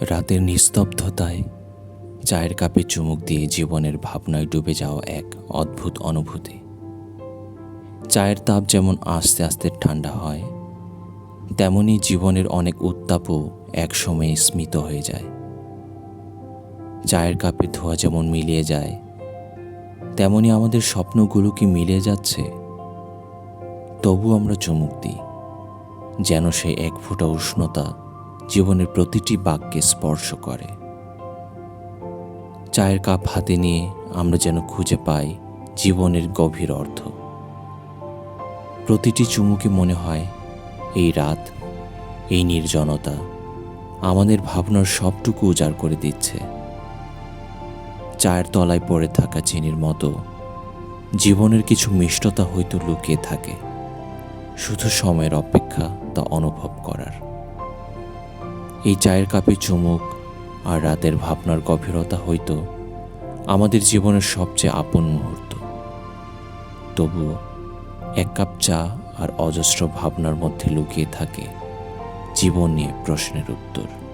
রাতের নিস্তব্ধতায় চায়ের কাপে চুমুক দিয়ে জীবনের ভাবনায় ডুবে যাওয়া এক অদ্ভুত অনুভূতি। চায়ের তাপ যেমন আস্তে আস্তে ঠান্ডা হয়, তেমনি জীবনের অনেক উত্তাপও একসময়ে স্মিত হয়ে যায়। চায়ের কাপে ধোয়া যেমন মিলিয়ে যায়, তেমনি আমাদের স্বপ্নগুলো কি মিলে যাচ্ছে? তবু আমরা চুমুক দিই, যেন সেই এক ফোঁটা উষ্ণতা জীবনের প্রতিটি বাক্যে স্পর্শ করে। চায়ের কাপ হাতে নিয়ে আমরা যেন খুঁজে পাই জীবনের গভীর অর্থ। প্রতিটি চুমুকে মনে হয়, এই রাত, এই নির্জনতা আমাদের ভাবনার সবটুকু উজাড় করে দিচ্ছে। চায়ের তলায় পড়ে থাকা চিনির মতো জীবনের কিছু মিষ্টতা হয়তো লুকিয়ে থাকে। শুধু সময়ের অপেক্ষা তা অনুভব করার। এই চায়ের কাপে চুমুক আর রাতের ভাবনার গভীরতা হয়তো আমাদের জীবনের সবচেয়ে আপন মুহূর্ত। তবুও এক কাপ চা আর অজস্র ভাবনার মধ্যে লুকিয়ে থাকে জীবন নিয়ে প্রশ্নের উত্তর।